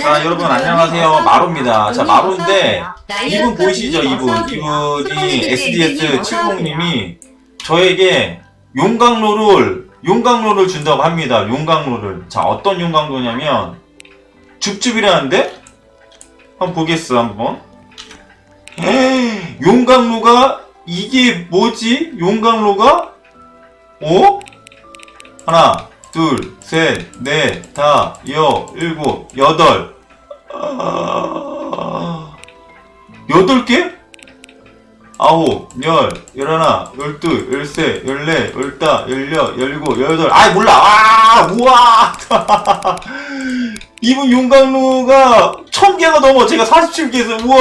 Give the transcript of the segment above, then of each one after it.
자 여러분 안녕하세요. 마루입니다. 자 마루인데 이분 보이시죠? 이분 이분이 SDS 70님이 저에게 용광로를 용광로를 준다고 합니다. 용광로를. 자 어떤 용광로냐면 줍줍이라는데? 한번 보겠어 한번. 에이, 용광로가 이게 뭐지? 용광로가 어? 하나 둘, 셋, 넷, 다, 여, 일곱, 여덟. 아... 여덟 개? 아홉, 열, 열하나, 열둘, 열세, 열네, 열다, 열여, 열일곱, 열여덟. 아이, 몰라! 아, 우와! 이분 용광로가 천 개가 넘어. 제가 47개에서, 우와!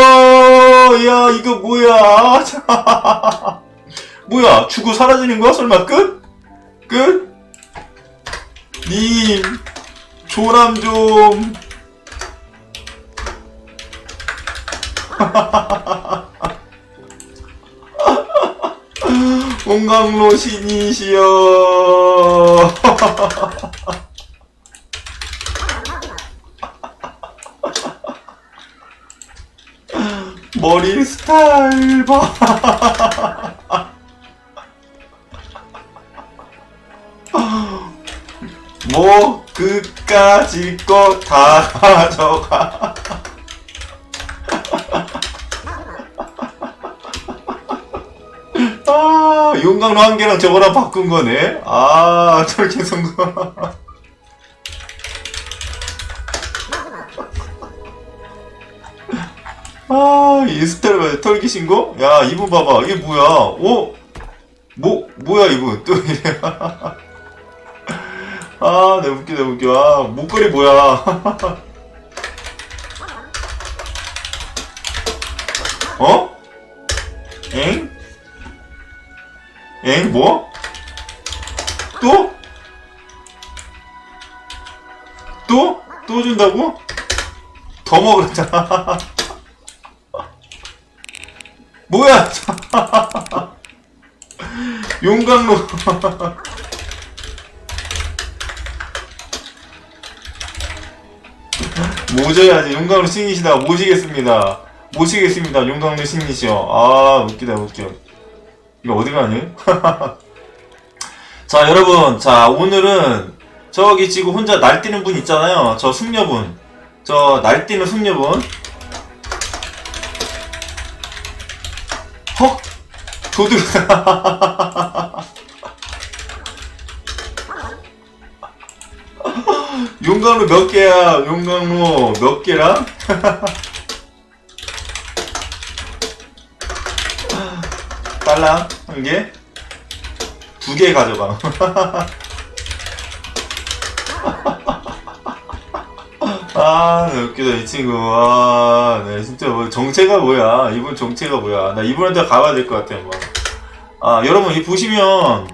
야, 이거 뭐야? 뭐야? 죽고 사라지는 거야? 설마 끝? 끝? 님 조람 좀. 온강로 신이시여. 머리 스타일 봐 뭐 그까지 거 다 가져가. 아 용광로 한 개랑 저거랑 바꾼 거네. 아 저렇게 성공 아이 스타일 봐 털기신 거? 야 이분 봐봐. 이게 뭐야? 오? 뭐 뭐야 이분? 또 이래 아, 내 웃기다, 웃겨. 아, 목걸이 뭐야. 어? 엥? 엥, 뭐? 또? 또? 또 준다고? 더 먹으랬잖아. 뭐야? 용광로. 모셔야지. 용광로 신이시다. 모시겠습니다. 모시겠습니다. 용광로 신이시여. 아 웃기다 웃겨. 이거 어디 가니? 자 여러분. 자 오늘은 저기 지금 혼자 날뛰는 분 있잖아요. 저 숙녀분. 저 날뛰는 숙녀분. 헉? 도둑 용광로 몇 개야? 용광로 몇 개랑? 딸랑 한 개? 두 개 가져가. 아, 나 웃기다, 이 친구. 아, 네, 진짜 뭐, 정체가 뭐야. 이분 정체가 뭐야. 나 이분한테 가봐야 될 것 같아, 뭐. 아, 여러분, 이 보시면,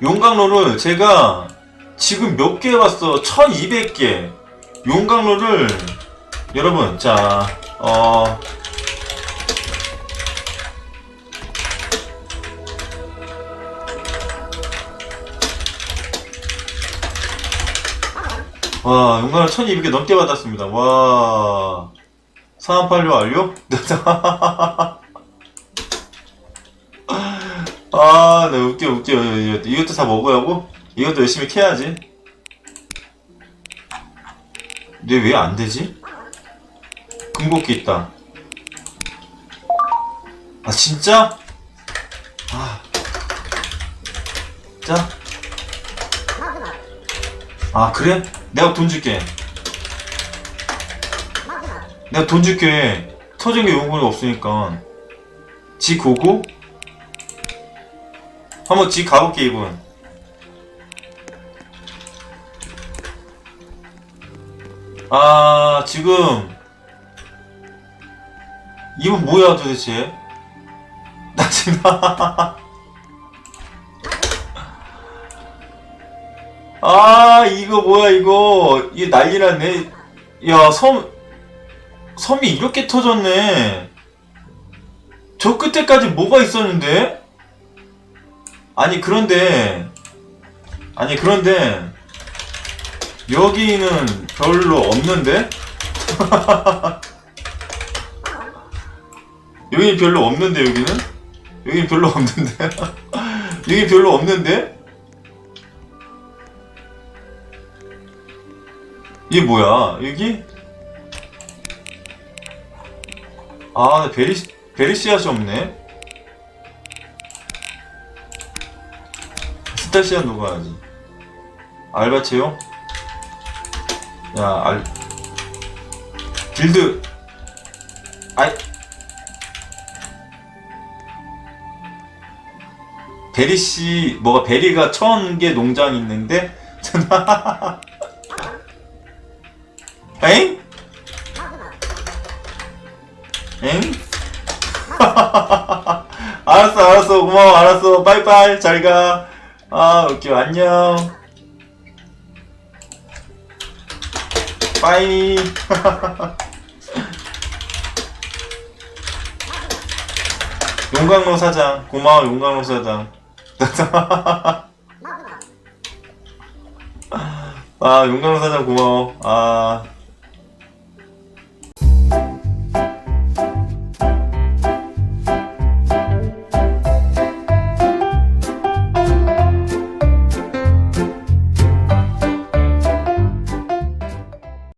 용광로를 제가 지금 몇개 해봤어? 1200개. 용광로를, 여러분, 자, 어, 와, 용광로 1200개 넘게 받았습니다. 와, 사안팔료 완료? 아, 나 웃겨, 웃겨. 이것도 다 먹어야고? 이것도 열심히 캐야지. 근데 왜 안 되지? 금곡기 있다. 아, 진짜? 아. 자. 아, 그래? 내가 돈 줄게. 내가 돈 줄게. 터진 게 용건이 없으니까. 지 고고? 한번 지 가볼게, 이분. 아, 지금. 이분 뭐야, 도대체? 나 지금. 아, 이거 뭐야, 이거. 이게 난리 났네. 야, 섬, 섬이 이렇게 터졌네. 저 끝에까지 뭐가 있었는데? 아니, 그런데. 아니, 그런데. 여기는 별로 없는데? 여기 별로 없는데 여기는? 여기 별로 없는데? 여기 별로 없는데? 이게 뭐야? 여기? 아, 베리, 베리씨앗이 없네? 스타시아 녹아야지. 알바 채용? 야, 알, 길드, 아이, 베리 씨, 뭐가 베리가 천개 농장 있는데? 엥? 엥? 알았어, 알았어, 고마워, 알았어, 빠이빠이, 잘 가. 아, 오케이, 안녕. 빠이. 용광로 사장, 고마워, 용광로 사장. 아, 용광로 사장 고마워. 아.